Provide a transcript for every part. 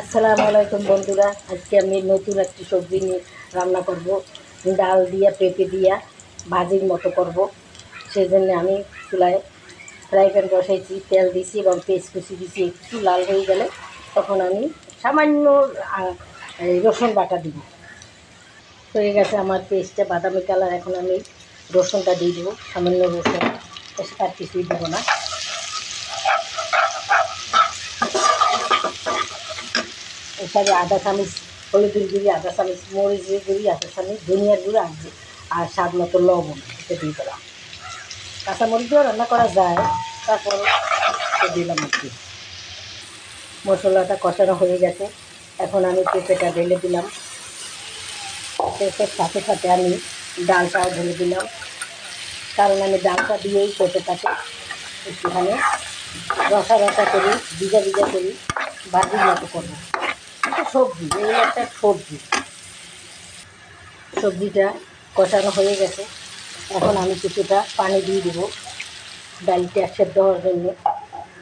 আসসালামু আলাইকুম বন্ধুরা। আজকে আমি নতুন একটি সবজি নিয়ে রান্না করব। ডাল দিয়া, পেঁপে দিয়া, ভাজির মতো করব। সেই জন্য আমি চুলায় ফ্রাই প্যান বসাইছি, তেল দিছি এবং কুচি দিছি। একটু লাল হয়ে গেলে তখন আমি সামান্য রসুন বাটা দিব। হয়ে গেছে আমার পেস্টটা, বাদামি কালার। এখন আমি রসুনটা দিয়ে দেবো। সামান্য রসুন তার কিছুই দেবো না। এখানে আধা চামচ হলুদের গুঁড়ি, আধা চামচ মরিচের গুঁড়ি, আধা চামচ ধনিয়ার গুঁড়ি আর আর স্বাদ মতো লবণ এটা দিয়ে দিলাম। কাঁচামরিচ দিয়েও রান্না করা যায়, তারপর দিলাম আর কি। মশলাটা কষানো হয়ে গেছে। এখন আমি পেঁপেটা ঢেলে দিলাম। পেঁপের সাথে সাথে আমি ডালটাও ঢেলে দিলাম। কারণ আমি ডালটা দিয়েই পেঁপেটাকে একটুখানি রসা রসা করি, ভিজা ভিজা করি ভাজির মতো করব। সবজি, এই একটা সবজি। সবজিটা কষানো হয়ে গেছে। এখন আমি কিছুটা পানি দিয়ে দেবো ডালটা সেদ্ধ হওয়ার জন্য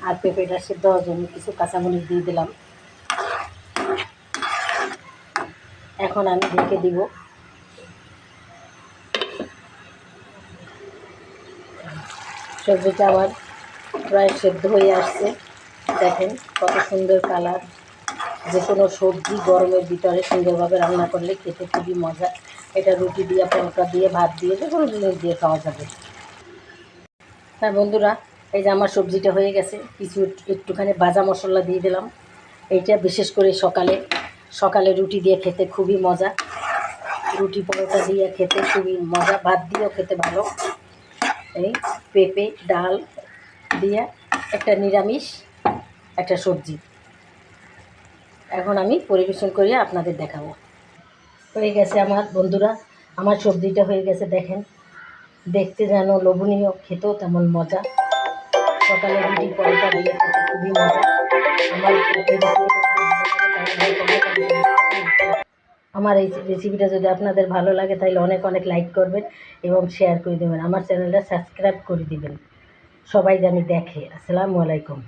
আর পেঁপেটা সেদ্ধ হওয়ার জন্য কিছু কাঁচামরিচ দিয়ে দিলাম। এখন আমি ঢেকে দিব সবজিটা আমার প্রায় সেদ্ধ হয়ে আসছে। দেখেন কত সুন্দর কালার। যে কোনো সবজি গরমের ভিতরে সুন্দরভাবে রান্না করলে খেতে খুবই মজা। এটা রুটি দিয়ে, পরোটা দিয়ে, ভাত দিয়ে যে কোনো জিনিস দিয়ে খাওয়া যাবে। হ্যাঁ বন্ধুরা, এই যে আমার সবজিটা হয়ে গেছে, কিছু একটুখানি ভাজা মশলা দিয়ে দিলাম। এইটা বিশেষ করে সকালে সকালে রুটি দিয়ে খেতে খুবই মজা। রুটি, পরোটা দিয়ে খেতে খুবই মজা, ভাত দিয়েও খেতে ভালো। এই পেঁপে, ডাল দিয়ে একটা নিরামিষ, একটা সবজি। এখন আমি পরিবেশন করে আপনাদের দেখাবো। হয়ে গেছে আমার বন্ধুরা, আমার সবজিটা হয়ে গেছে, দেখেন। দেখতে যেন লোভনীয়, খেতেও তেমন মজা। সকালে রুটি, পরোটা দিয়ে খেতে খুবই মজা। আমার আমার এই রেসিপিটা যদি আপনাদের ভালো লাগে, তাহলে অনেক অনেক লাইক করবেন এবং শেয়ার করে দেবেন। আমার চ্যানেলটা সাবস্ক্রাইব করে দিবেন। সবাই জানি দেখে। আসসালামু আলাইকুম।